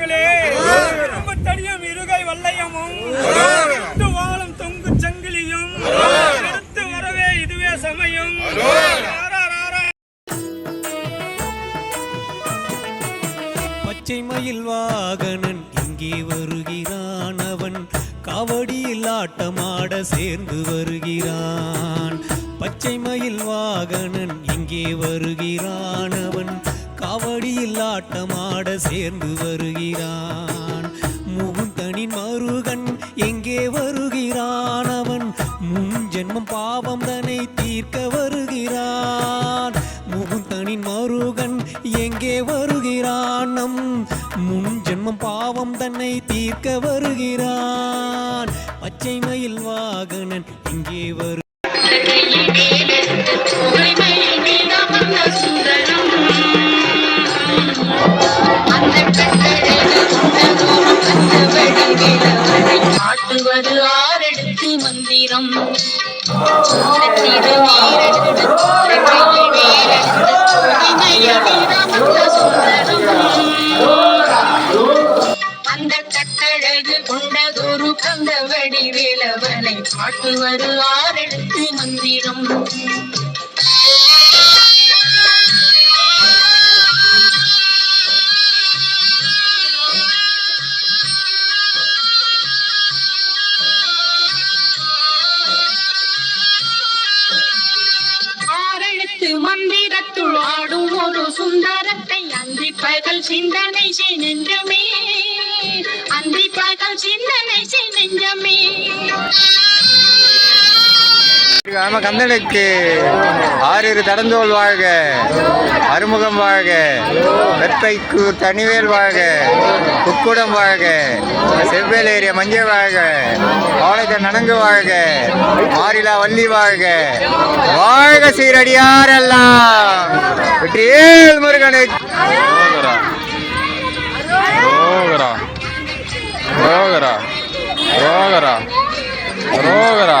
பொருளே இரும்பு இருகை வல்லையமும் எடுத்து வாழும் தொங்கு சங்கிலியும் எடுத்து வரவே இதுவே சமயம். பச்சை மயில் வாகனன் இங்கே வருகிறான். அவன் காவடியில் ஆட்டமாட சேர்ந்து வருகிறான். பச்சை மயில் வாகனன் இங்கே வருகிறான். அவன் காவடியில் ஆட்டமாட சேர்ந்து வருகிறான். முகுந்தனின் மருகன் எங்கே வருகிறான்? அவன் முன் ஜென்மம் பாவம் தன்னை தீர்க்க வருகிறான். முகுந்தனின் மருகன் எங்கே வருகிறான்? நம் முன் ஜென்மம் பாவம் தன்னை தீர்க்க வருகிறான். பச்சை மயில் வாகனன் இங்கே வரு நேரம் அந்த தக்கழகு கொண்டதொரு கந்த வடிவேலவனை பாட்டு வருவார் மந்திரம். சுந்தரத்தை அந்தி பகல் சிந்தனை செய் நெஞ்சமே அந்தி பகல் சிந்தனை செய் நெஞ்சமே நம்ம கந்தனுக்கு ஆறிரு தடந்தோல் வாழ்க அறுமுகம் வாழ்க வெப்பைக்கு தனிவேல் வாழ்க குக்குடம் வாழ்க செவ்வேல் ஏரிய மஞ்சள் வாழ்க வாழைத்த நனங்கு வாழ்க மாரிலா வள்ளி வாழ்க வாழ்க சீரடியாரெல்லாம் வெற்றியேல் முருகனுக்கு. ரோகரா. ரோகரா. ரோகரா. ரோகரா.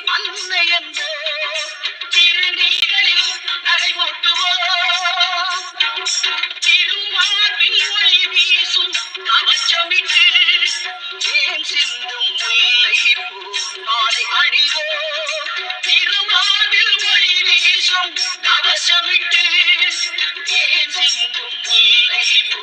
குங்குமத்தை அன்னை என்போம் திருநீகளில் நடைபோட்டுவோம் திருமார்பில் ஒளி வீசும் கவச்சமிட்டு தேன் சிந்தும் முல்லை பூ மாலை அணிவோம் திருமார்பில் ஒளி வீசும் கவசமிட்டு தேன் சிந்தும் முல்லை பூ?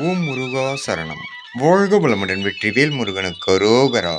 ஓம் முருகா சரணம். வாழ்க வளமுடன் வெற்றிவேல் முருகனுக்கு ரோகரா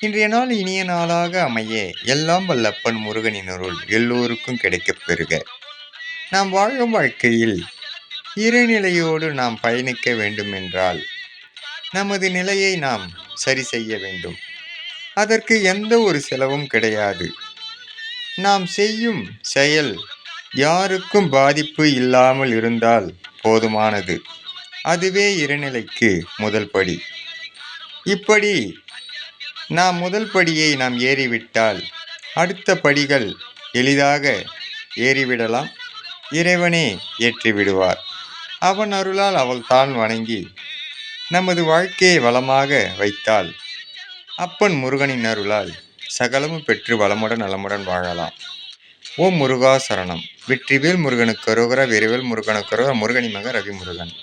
இன்றைய நாள் இனிய நாளாக அமைய எல்லாம் வல்லப்பன் முருகனின் அருள் எல்லோருக்கும் கிடைக்கப் பெறுக. நாம் வாழும் வாழ்க்கையில் இருநிலையோடு நாம் பயணிக்க வேண்டுமென்றால் நமது நிலையை நாம் சரி செய்ய வேண்டும். அதற்கு எந்த ஒரு செலவும் கிடையாது. நாம் செய்யும் செயல் யாருக்கும் பாதிப்பு இல்லாமல் இருந்தால் போதுமானது. அதுவே இருநிலைக்கு முதல் படி. இப்படி நாம் முதல் படியை நாம் ஏறிவிட்டால் அடுத்த படிகள் எளிதாக ஏறிவிடலாம். இறைவனே ஏற்றி விடுவார் அவன் அருளால் அவள் தான் வணங்கி நமது வாழ்க்கையை வளமாக வைத்தால் அப்பன் முருகனின் அருளால் சகலமும் பெற்று வளமுடன் நலமுடன் வாழலாம். ஓம் முருகா சரணம். வெற்றிவேல் முருகனுக்கு அரோகரா விரைவேல் முருகனுக்கு அரோகரா முருகனி மக ரவி முருகன்